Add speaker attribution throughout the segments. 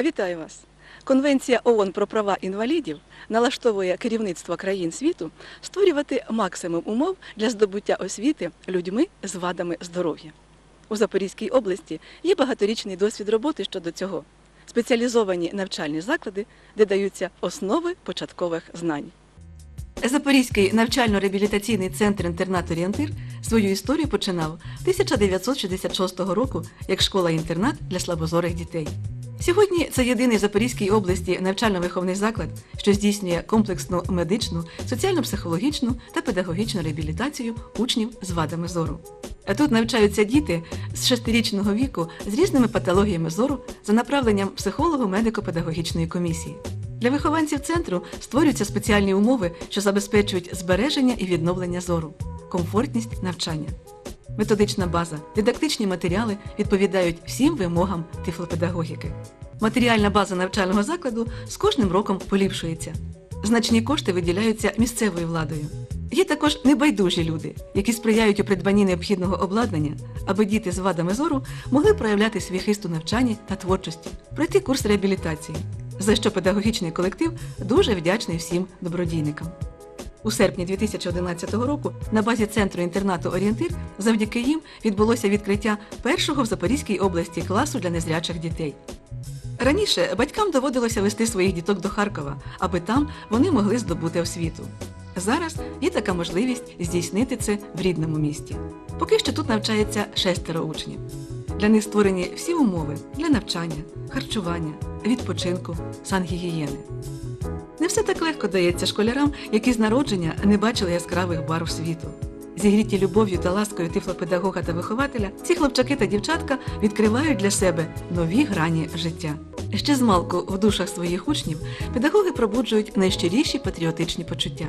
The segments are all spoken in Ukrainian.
Speaker 1: Вітаю вас! Конвенція ООН про права інвалідів налаштовує керівництво країн світу створювати максимум умов для здобуття освіти людьми з вадами здоров'я. У Запорізькій області є багаторічний досвід роботи щодо цього, спеціалізовані навчальні заклади, де даються основи початкових знань. Запорізький навчально-реабілітаційний центр інтернат Орієнтир свою історію починав 1966 року як школа-інтернат для слабозорих дітей. Сьогодні це єдиний в Запорізькій області навчально-виховний заклад, що здійснює комплексну медичну, соціально-психологічну та педагогічну реабілітацію учнів з вадами зору. Тут навчаються діти з шестирічного віку з різними патологіями зору за направленням психолого-медико-педагогічної комісії. Для вихованців центру створюються спеціальні умови, що забезпечують збереження і відновлення зору, комфортність навчання. Методична база, дидактичні матеріали відповідають всім вимогам тифлопедагогіки. Матеріальна база навчального закладу з кожним роком поліпшується. Значні кошти виділяються місцевою владою. Є також небайдужі люди, які сприяють у придбанні необхідного обладнання, аби діти з вадами зору могли проявляти свій хист у навчанні та творчості, пройти курс реабілітації, за що педагогічний колектив дуже вдячний всім добродійникам. У серпні 2011 року на базі центру інтернату Орієнтир завдяки їм відбулося відкриття першого в Запорізькій області класу для незрячих дітей. Раніше батькам доводилося вести своїх діток до Харкова, аби там вони могли здобути освіту. Зараз є така можливість здійснити це в рідному місті. Поки що тут навчається шестеро учнів. Для них створені всі умови для навчання, харчування, відпочинку, сангігієни. Не все так легко дається школярам, які з народження не бачили яскравих барв світу. Зігріті любов'ю та ласкою тифлопедагога та вихователя, ці хлопчаки та дівчатка відкривають для себе нові грані життя. Ще з малку в душах своїх учнів педагоги пробуджують найщиріші патріотичні почуття.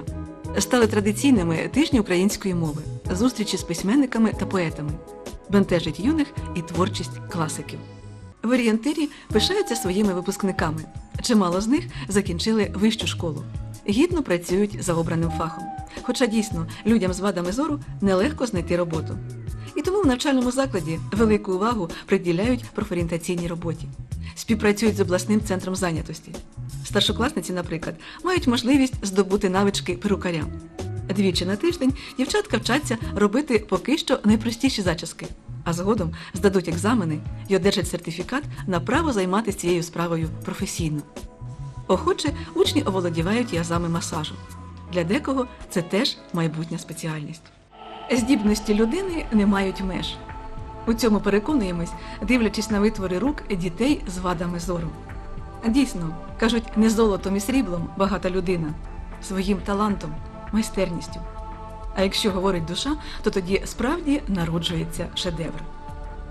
Speaker 1: Стали традиційними тижні української мови, зустрічі з письменниками та поетами, бентежить юних і творчість класиків. В орієнтирі пишаються своїми випускниками. Чимало з них закінчили вищу школу. Гідно працюють за обраним фахом. Хоча дійсно людям з вадами зору нелегко знайти роботу. І тому в навчальному закладі велику увагу приділяють профорієнтаційній роботі. Співпрацюють з обласним центром зайнятості. Старшокласниці, наприклад, мають можливість здобути навички перукаря. Двічі на тиждень дівчатка вчаться робити поки що найпростіші зачіски, а згодом здадуть екзамени і одержать сертифікат на право займатися цією справою професійно. Охоче учні оволодівають і азами масажу. Для декого це теж майбутня спеціальність. Здібності людини не мають меж. У цьому переконуємось, дивлячись на витвори рук дітей з вадами зору. Дійсно, кажуть, не золотом і сріблом багата людина, своїм талантом, майстерністю. А якщо говорить душа, то тоді справді народжується шедевр.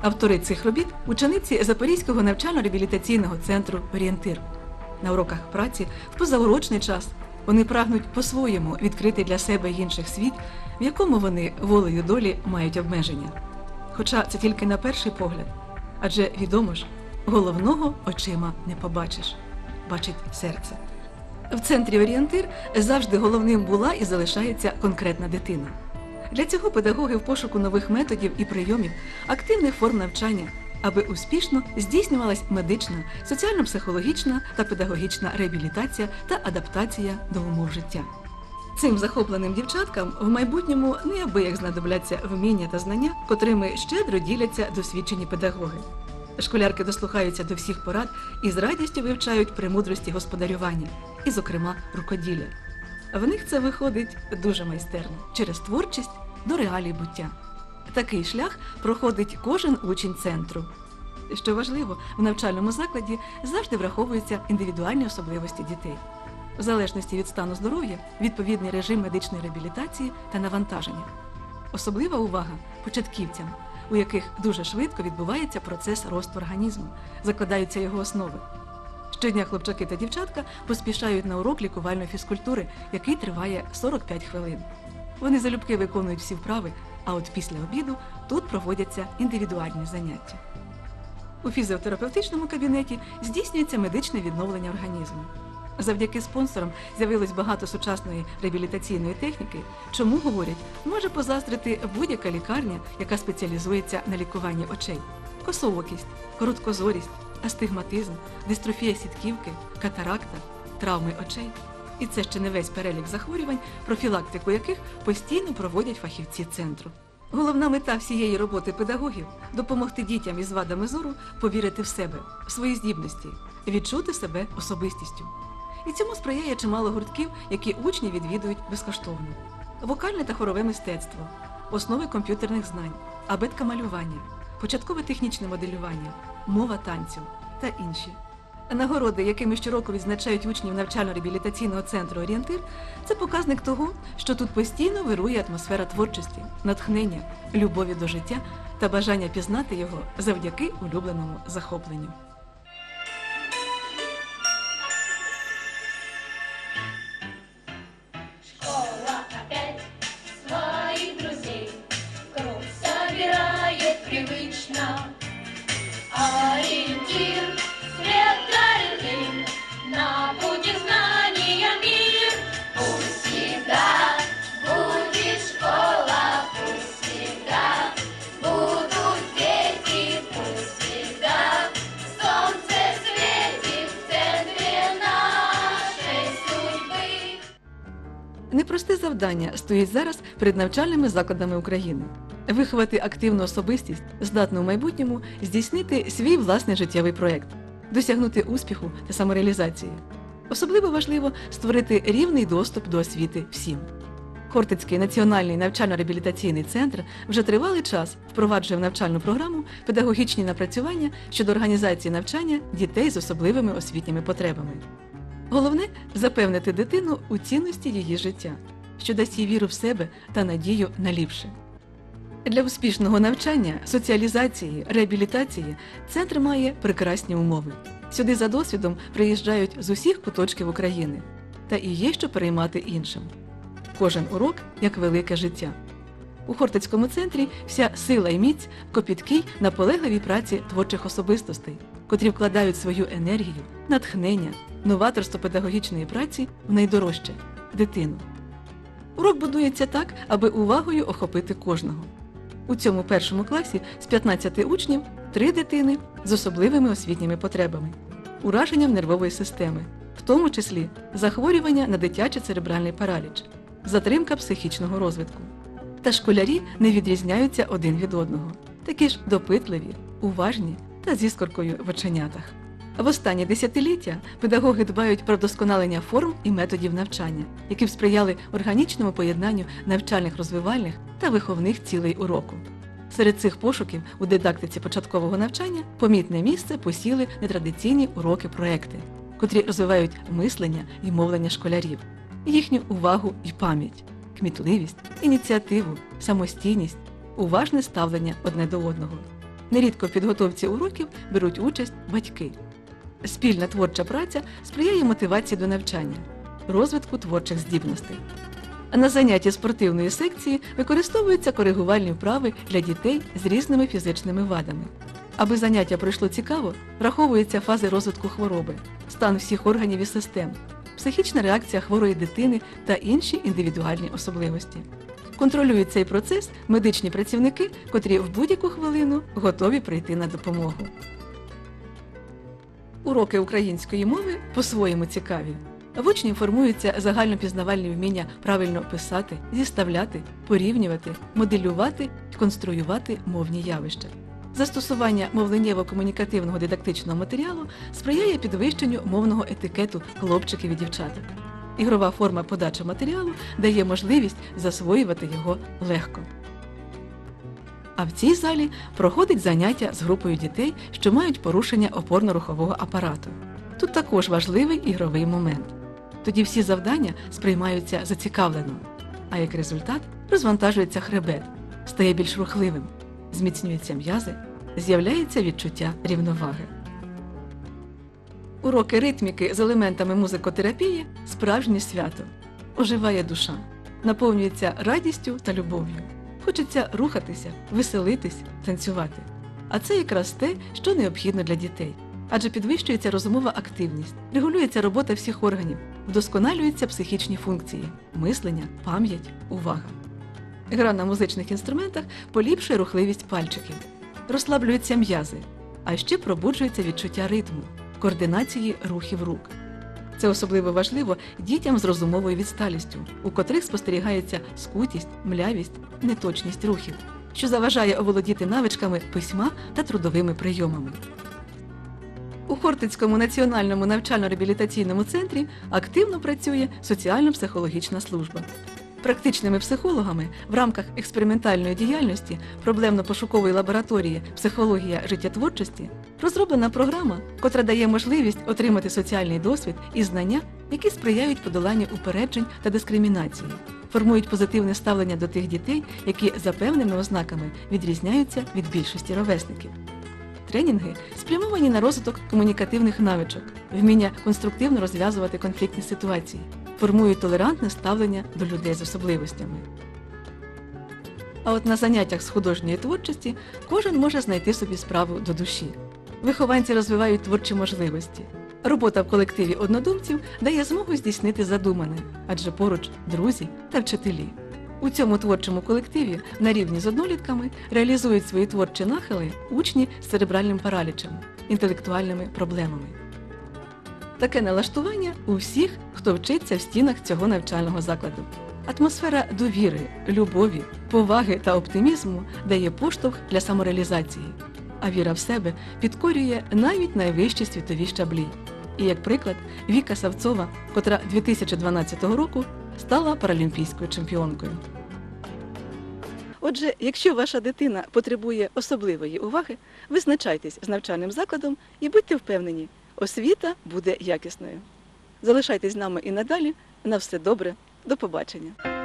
Speaker 1: Автори цих робіт учениці Запорізького навчально-реабілітаційного центру Орієнтир. На уроках праці в позаурочний час вони прагнуть по-своєму відкрити для себе інших світ, в якому вони волею долі мають обмеження. Хоча це тільки на перший погляд, адже відомо ж, головного очима не побачиш, бачить серце. В центрі орієнтир завжди головним була і залишається конкретна дитина. Для цього педагоги в пошуку нових методів і прийомів, активних форм навчання, аби успішно здійснювалась медична, соціально-психологічна та педагогічна реабілітація та адаптація до умов життя. Цим захопленим дівчаткам в майбутньому неабияк знадобляться вміння та знання, котрими щедро діляться досвідчені педагоги. Школярки дослухаються до всіх порад і з радістю вивчають премудрості господарювання, і, зокрема, рукоділля. В них це виходить дуже майстерно через творчість до реалій буття. Такий шлях проходить кожен учень центру. Що важливо, в навчальному закладі завжди враховуються індивідуальні особливості дітей. В залежності від стану здоров'я, відповідний режим медичної реабілітації та навантаження. Особлива увага початківцям, у яких дуже швидко відбувається процес росту організму, закладаються його основи. Щодня хлопчаки та дівчатка поспішають на урок лікувальної фізкультури, який триває 45 хвилин. Вони залюбки виконують всі вправи, а от після обіду тут проводяться індивідуальні заняття. У фізіотерапевтичному кабінеті здійснюється медичне відновлення організму. Завдяки спонсорам з'явилось багато сучасної реабілітаційної техніки, чому говорять, може позаздрити будь-яка лікарня, яка спеціалізується на лікуванні очей: косоокість, короткозорість, астигматизм, дистрофія сітківки, катаракта, травми очей. І це ще не весь перелік захворювань, профілактику яких постійно проводять фахівці центру. Головна мета всієї роботи педагогів допомогти дітям із вадами зору повірити в себе, в свої здібності, відчути себе особистістю. І цьому сприяє чимало гуртків, які учні відвідують безкоштовно. Вокальне та хорове мистецтво, основи комп'ютерних знань, абетка малювання, початкове технічне моделювання, мова танцю та інші. Нагороди, якими щороку відзначають учнів навчально-реабілітаційного центру Орієнтир, це показник того, що тут постійно вирує атмосфера творчості, натхнення, любові до життя та бажання пізнати його завдяки улюбленому захопленню. Непросте завдання стоїть зараз перед навчальними закладами України. Виховати активну особистість, здатну в майбутньому здійснити свій власний життєвий проект, досягнути успіху та самореалізації. Особливо важливо створити рівний доступ до освіти всім. Хортицький національний навчально-реабілітаційний центр вже тривалий час впроваджує в навчальну програму педагогічні напрацювання щодо організації навчання дітей з особливими освітніми потребами. Головне запевнити дитину у цінності її життя, що дасть їй віру в себе та надію на ліпше. Для успішного навчання, соціалізації, реабілітації центр має прекрасні умови. Сюди за досвідом приїжджають з усіх куточків України, та і є що переймати іншим. Кожен урок як велике життя. У Хортицькому центрі вся сила і міць копіткій наполегливій праці творчих особистостей, котрі вкладають свою енергію, натхнення, новаторство педагогічної праці в найдорожче дитину. Урок будується так, аби увагою охопити кожного. У цьому першому класі з 15 учнів три дитини з особливими освітніми потребами, ураженням нервової системи, в тому числі захворювання на дитячий церебральний параліч, затримка психічного розвитку. Та школярі не відрізняються один від одного, такі ж допитливі, уважні та з іскоркою в оченятах. В останні десятиліття педагоги дбають про вдосконалення форм і методів навчання, які б сприяли органічному поєднанню навчальних розвивальних та виховних цілей уроку. Серед цих пошуків у дидактиці початкового навчання помітне місце посіли нетрадиційні уроки-проекти, котрі розвивають мислення і мовлення школярів, їхню увагу і пам'ять, кмітливість, ініціативу, самостійність, уважне ставлення одне до одного. Нерідко в підготовці уроків беруть участь батьки. Спільна творча праця сприяє мотивації до навчання, розвитку творчих здібностей. На занятті спортивної секції використовуються коригувальні вправи для дітей з різними фізичними вадами. Аби заняття пройшло цікаво, враховуються фази розвитку хвороби, стан всіх органів і систем, психічна реакція хворої дитини та інші індивідуальні особливості. Контролюють цей процес медичні працівники, котрі в будь-яку хвилину готові прийти на допомогу. Уроки української мови по-своєму цікаві. В учнів формуються загальнопізнавальні вміння правильно писати, зіставляти, порівнювати, моделювати і конструювати мовні явища. Застосування мовленнєво-комунікативного дидактичного матеріалу сприяє підвищенню мовного етикету хлопчиків і дівчаток. Ігрова форма подачі матеріалу дає можливість засвоювати його легко. А в цій залі проходить заняття з групою дітей, що мають порушення опорно-рухового апарату. Тут також важливий ігровий момент. Тоді всі завдання сприймаються зацікавлено, а як результат розвантажується хребет, стає більш рухливим, зміцнюються м'язи, з'являється відчуття рівноваги. Уроки ритміки з елементами музикотерапії справжнє свято. Оживає душа, наповнюється радістю та любов'ю. Хочеться рухатися, веселитись, танцювати. А це якраз те, що необхідно для дітей. Адже підвищується розумова активність, регулюється робота всіх органів, вдосконалюються психічні функції, мислення, пам'ять, увага. Гра на музичних інструментах поліпшує рухливість пальчиків, розслаблюються м'язи, а ще пробуджується відчуття ритму, координації рухів рук. Це особливо важливо дітям з розумовою відсталістю, у котрих спостерігається скутість, млявість, неточність рухів, що заважає оволодіти навичками письма та трудовими прийомами. У Хортицькому національному навчально-реабілітаційному центрі активно працює соціально-психологічна служба. Практичними психологами в рамках експериментальної діяльності проблемно-пошукової лабораторії Психологія життєтворчості розроблена програма, котра дає можливість отримати соціальний досвід і знання, які сприяють подоланню упереджень та дискримінації, формують позитивне ставлення до тих дітей, які за певними ознаками відрізняються від більшості ровесників. Тренінги спрямовані на розвиток комунікативних навичок, вміння конструктивно розв'язувати конфліктні ситуації, формують толерантне ставлення до людей з особливостями. А от на заняттях з художньої творчості кожен може знайти собі справу до душі. Вихованці розвивають творчі можливості. Робота в колективі однодумців дає змогу здійснити задумане, адже поруч друзі та вчителі. У цьому творчому колективі на рівні з однолітками реалізують свої творчі нахили учні з церебральним паралічем, інтелектуальними проблемами. Таке налаштування у всіх, хто вчиться в стінах цього навчального закладу. Атмосфера довіри, любові, поваги та оптимізму дає поштовх для самореалізації, а віра в себе підкорює навіть найвищі світові щаблі. І як приклад, Віка Савцова, котра 2012 року стала паралімпійською чемпіонкою. Отже, якщо ваша дитина потребує особливої уваги, визначайтесь з навчальним закладом і будьте впевнені, освіта буде якісною. Залишайтесь з нами і надалі. На все добре. До побачення.